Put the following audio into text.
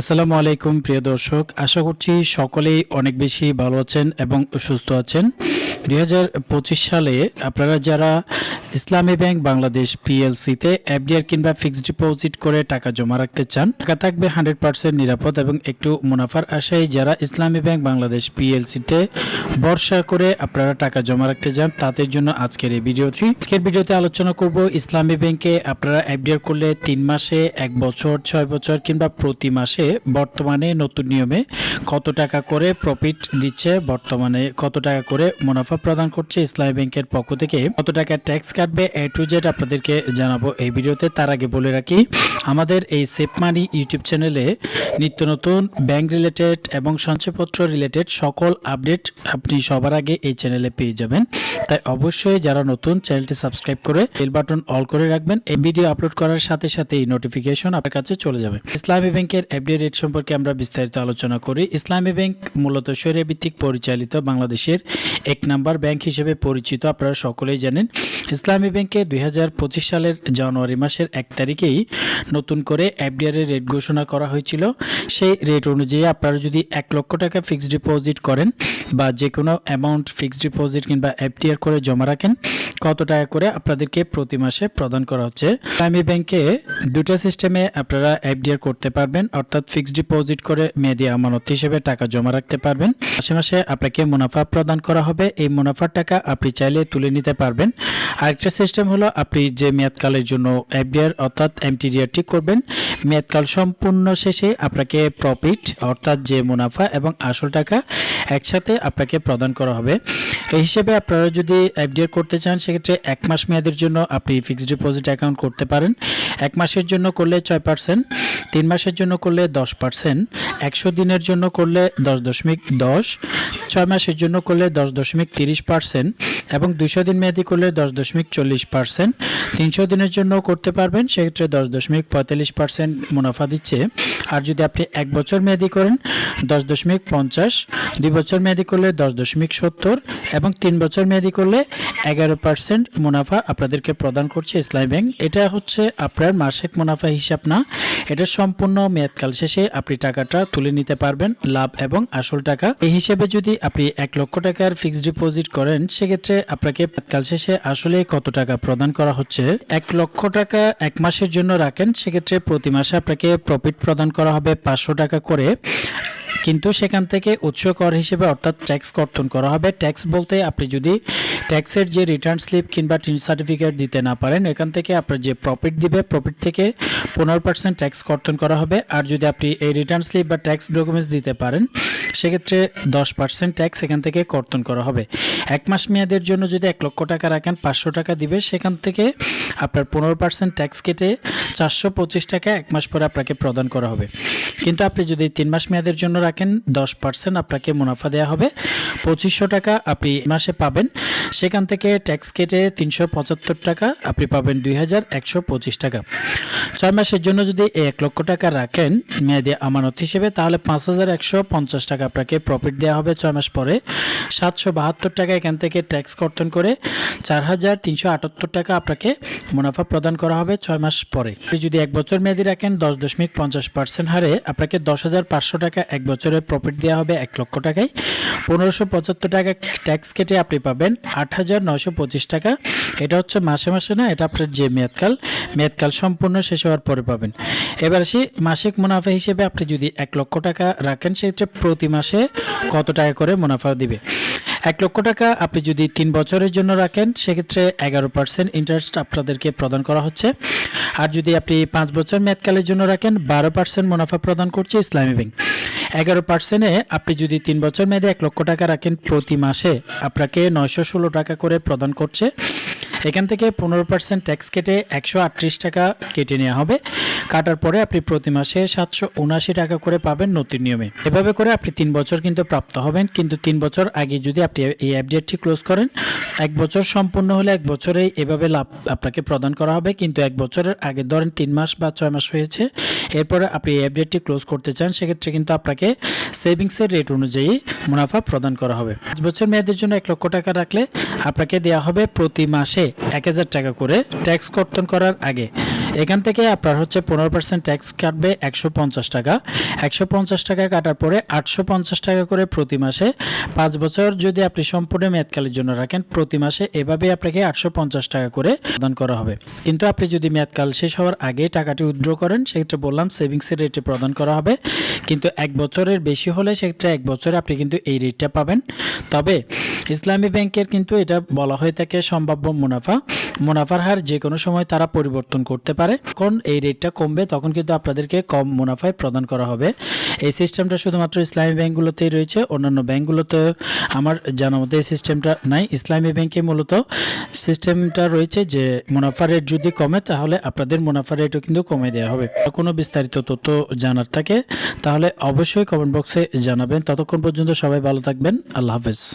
আসসালামু আলাইকুম, প্রিয় দর্শক। আশা করছি সকলেই অনেক বেশি ভালো আছেন এবং সুস্থ আছেন। দুই হাজার পঁচিশ সালে আপনারা যারা ইসলামী ব্যাংক বাংলাদেশ পিএলসিতে এফডিআর কিংবা ফিক্সড ডিপোজিট করে টাকা জমা রাখতে চান, টাকা থাকবে হান্ড্রেড পার্সেন্ট নিরাপদ এবং একটু মুনাফার আশায় যারা ইসলামী ব্যাংক বাংলাদেশ পিএলসিতে ভরসা করে আপনারা টাকা জমা রাখতে চান, তাদের জন্য আজকের এই ভিডিওটি। আজকের ভিডিওতে আলোচনা করব ইসলামী ব্যাংকে আপনারা এফডিআর করলে তিন মাসে, এক বছর, ছয় বছর কিংবা প্রতি মাসে বর্তমানে নতুন নিয়মে কত টাকা করে প্রফিট দিচ্ছে, বর্তমানে কত টাকা করে মুনাফা প্রদান করছে ইসলামী ব্যাংকের পক্ষ থেকে, কত টাকা ট্যাক্স কাটবে এ টু জেড আপনাদেরকে জানাব এই ভিডিওতে। তার আগে বলে রাখি, আমাদের এই সেফ মানি ইউটিউব চ্যানেলে নিত্য নতুন ব্যাংক রিলেটেড এবং সঞ্চয়পত্র রিলেটেড সকল আপডেট আপনি সবার আগে এই চ্যানেলে পেয়ে যাবেন। তাই অবশ্যই যারা নতুন চ্যানেলটি সাবস্ক্রাইব করে বেল বাটন অল করে রাখবেন। এই ভিডিও আপলোড করার সাথে সাথে এই নোটিফিকেশন আপনার কাছে চলে যাবে। ইসলামী ব্যাংকের এফডি রেট সম্পর্কে আমরা বিস্তারিত আলোচনা করি। ইসলামী ব্যাংক মূলত ভিত্তিক পরিচালিত বাংলাদেশের এক নাম্বার ব্যাংক হিসেবে পরিচিত, আপনারা সকলেই জানেন। ইসলামী ব্যাংকে দুই সালের জানুয়ারি মাসের এক তারিখেই নতুন করে এফডিআর এর রেট ঘোষণা করা হয়েছিল। সেই রেট অনুযায়ী আপনারা যদি এক লক্ষ টাকা ফিক্সড ডিপোজিট করেন বা যে কোনো অ্যামাউন্ট ফিক্সড ডিপোজিট কিংবা এফডিআর করে জমা রাখেন, কত টাকা করে আপনাদেরকে প্রতি মাসে প্রদান করা হচ্ছে। ইসলামী ব্যাংকে দুটা সিস্টেমে আপনারা এফডিআর করতে পারবেন, অর্থাৎ ফিক্সড ডিপোজিট করে মেয়াদি আমানত হিসেবে টাকা জমা রাখতে পারবেন। মাসে মাসে আপনাকে মুনাফা প্রদান করা হবে। এই মুনাফার টাকা আপনি চাইলে তুলে নিতে পারবেন। আরেকটা সিস্টেম হলো আপনি যে মেয়াদকালের জন্য এফডিআর অর্থাৎ এমটিডিআরটি করবেন, মেয়াদকাল সম্পূর্ণ শেষে আপনাকে প্রফিট অর্থাৎ যে মুনাফা এবং আসল টাকা একসাথে আপনাকে প্রদান করা হবে। এই হিসেবে আপনারা যদি এফডিআর করতে চান, সেক্ষেত্রে এক মাস মেয়াদের জন্য আপনি ফিক্সড ডিপোজিট অ্যাকাউন্ট করতে পারেন। এক মাসের জন্য করলে ছয় পার্সেন্ট তিন মাসের জন্য করলে দশ পার্সেন্ট একশো দিনের জন্য করলে দশ দশমিক দশ, ছয় মাসের জন্য করলে দশ দশমিক তিরিশ পার্সেন্ট এবং দুশো দিন মেয়াদি করলে দশ দশমিক চল্লিশ পার্সেন্ট। তিনশো দিনের জন্য করতে পারবেন, সেক্ষেত্রে দশ দশমিক পঁয়তাল্লিশ পার্সেন্ট মুনাফা দিচ্ছে। আর যদি আপনি এক বছর মেয়াদি করেন, দশ দশমিক পঞ্চাশ, দুই বছর মেয়াদি করলে দশ দশমিক সত্তর এবং তিন বছর মেয়াদি করলে এগারো পার্সেন্ট মুনাফা আপনাদেরকে প্রদান করছে ইসলামী ব্যাংক। এটা হচ্ছে আপনার মাসিক মুনাফা হিসাব না, এটা সম্পূর্ণ মেয়াদকাল শেষে আপনি টাকাটা তুলে নিতে পারবেন, লাভ এবং আসল টাকা। এই হিসেবে যদি আপনি এক লক্ষ টাকার ফিক্সড ডিপোজিট করেন, সেক্ষেত্রে আপনাকে কাল শেষে আসলে কত টাকা প্রদান করা হচ্ছে? এক লক্ষ টাকা এক মাসের জন্য রাখেন, সেক্ষেত্রে প্রতি মাসে আপনাকে প্রফিট প্রদান করা হবে পাঁচশো টাকা করে। কিন্তু সেখান থেকে উৎস কর হিসেবে অর্থাৎ ট্যাক্স কর্তন করা হবে। ট্যাক্স বলতে আপনি যদি ট্যাক্সের যে রিটার্ন স্লিপ কিংবা টিন সার্টিফিকেট দিতে না পারেন, এখান থেকে আপনার যে প্রফিট দিবে প্রফিট থেকে পনেরো পার্সেন্ট ট্যাক্স কর্তন করা হবে। আর যদি আপনি এই রিটার্ন স্লিপ বা ট্যাক্স ডকুমেন্টস দিতে পারেন, সেক্ষেত্রে দশ পার্সেন্ট ট্যাক্স এখান থেকে কর্তন করা হবে। এক মাস মেয়াদের জন্য যদি এক লক্ষ টাকা রাখেন, পাঁচশো টাকা দিবে, সেখান থেকে আপনার পনেরো পার্সেন্ট ট্যাক্স কেটে চারশো পঁচিশ টাকা এক মাস পরে আপনাকে প্রদান করা হবে। কিন্তু আপনি যদি তিন মাস মেয়াদের জন্য রাখেন দশ পার্সেন্ট আপনাকে মুনাফা দেওয়া হবে। পঁচিশশো টাকা আপনি মাসে পাবেন। সেখান থেকে ট্যাক্স কেটে তিনশো পঁচাত্তর টাকা আপনি পাবেন দুই হাজার একশো পঁচিশ টাকা। ছয় মাসের জন্য যদি এক লক্ষ টাকা রাখেন, মেয়াদে আমানত হিসেবে, তাহলে পাঁচ হাজার একশো পঞ্চাশ টাকা আপনাকে প্রফিট দেওয়া হবে ছয় মাস পরে। সাতশো বাহাত্তর টাকা এখান থেকে ট্যাক্স কর্তন করে চার হাজার তিনশো আটাত্তর টাকা আপনাকে মুনাফা প্রদান করা হবে ছয় মাস পরে। যদি এক বছর মেয়াদি রাখেন, দশ দশমিক পঞ্চাশ পার্সেন্ট হারে আপনাকে দশ হাজার পাঁচশো টাকা এক বছরের প্রফিট দেওয়া হবে এক লক্ষ টাকায়। পনেরোশো পঁচাত্তর টাকা ট্যাক্স কেটে আপনি পাবেন আট হাজার নশো পঁচিশ টাকা। এটা হচ্ছে মাসে মাসে না, এটা আপনার যে মেয়াদকাল মেয়াদকাল সম্পূর্ণ শেষ হওয়ার পরে পাবেন। এবার সে মাসিক মুনাফা হিসেবে আপনি যদি এক লক্ষ টাকা রাখেন, সেক্ষেত্রে প্রতি মাসে কত টাকা করে মুনাফা দিবে? এক লক্ষ টাকা আপনি যদি তিন বছরের জন্য রাখেন, সেক্ষেত্রে এগারো পার্সেন্ট ইন্টারেস্ট আপনাদেরকে প্রদান করা হচ্ছে। আর যদি আপনি পাঁচ বছর মেয়াদকালের জন্য রাখেন, বারো পার্সেন্ট মুনাফা প্রদান করছে ইসলামী ব্যাংক। এগারো পার্সেন্টে আপনি যদি তিন বছর মেয়াদে এক লক্ষ টাকা রাখেন, প্রতি মাসে আপনাকে নয়শো ষোলো টাকা করে প্রদান করছে। এখান থেকে পনেরো পার্সেন্ট ট্যাক্স কেটে একশো আটত্রিশ টাকা কেটে নেওয়া হবে। কাটার পরে আপনি প্রতি মাসে সাতশো উনআশি টাকা করে পাবেন নতুন নিয়মে। এভাবে করে আপনি তিন বছর কিন্তু প্রাপ্ত হবেন। কিন্তু তিন বছর আগে যদি আপনি এই অ্যাপডেটটি ক্লোজ করেন, এক বছর সম্পূর্ণ হলে এক বছরেই এভাবে লাভ আপনাকে প্রদান করা হবে। কিন্তু এক বছরের আগে ধরেন তিন মাস বা ছয় মাস হয়েছে, এরপরে আপনি এই অ্যাপডেটটি ক্লোজ করতে চান, সেক্ষেত্রে কিন্তু আপনাকে সেভিংসের রেট অনুযায়ী মুনাফা প্রদান করা হবে। পাঁচ বছর মেয়াদের জন্য এক লক্ষ টাকা রাখলে আপনাকে দেওয়া হবে প্রতি মাসে এক হাজার টাকা করে ট্যাক্স কর্তন করার আগে। এখান থেকে আপনার হচ্ছে পনেরো পার্সেন্ট ট্যাক্স কাটবে একশো পঞ্চাশ টাকা। একশো পঞ্চাশ টাকা কাটার পরে আটশো পঞ্চাশ টাকা করে প্রতি মাসে পাঁচ বছর যদি আপনি সম্পূর্ণ মেয়াদকালের জন্য রাখেন, প্রতি মাসে এভাবে আপনাকে আটশো পঞ্চাশ টাকা করে প্রদান করা হবে। কিন্তু আপনি যদি মেয়াদকাল শেষ হওয়ার আগে টাকাটি উইথড্র করেন, সেক্ষেত্রে বললাম সেভিংসের রেটে প্রদান করা হবে। কিন্তু এক বছরের বেশি হলে সেক্ষেত্রে এক বছরে আপনি কিন্তু এই রেটটা পাবেন। তবে ইসলামী ব্যাংকের কিন্তু এটা বলা হয়ে থাকে সম্ভাব্য মুনাফা। মুনাফার হার যে কোনো সময় তারা পরিবর্তন করতে পারে। কোন এই রেটটা কমবে, তখন কিন্তু আপনাদেরকে কম মুনাফায় প্রদান করা হবে। এই সিস্টেমটা শুধুমাত্র ইসলামী ব্যাংকগুলোতেই রয়েছে। অন্যান্য ব্যাংকগুলোতে আমার জানা মতে এই সিস্টেমটা নাই। ইসলামী ব্যাংকে মূলত সিস্টেমটা রয়েছে যে মুনাফা রেট যদি কমে, তাহলে আপনাদের মুনাফা রেটও কিন্তু কমে দেওয়া হবে। কোনো বিস্তারিত তথ্য জানার থাকে, তাহলে অবশ্যই কমেন্ট বক্সে জানাবেন। ততক্ষণ পর্যন্ত সবাই ভালো থাকবেন। আল্লাহ হাফেজ।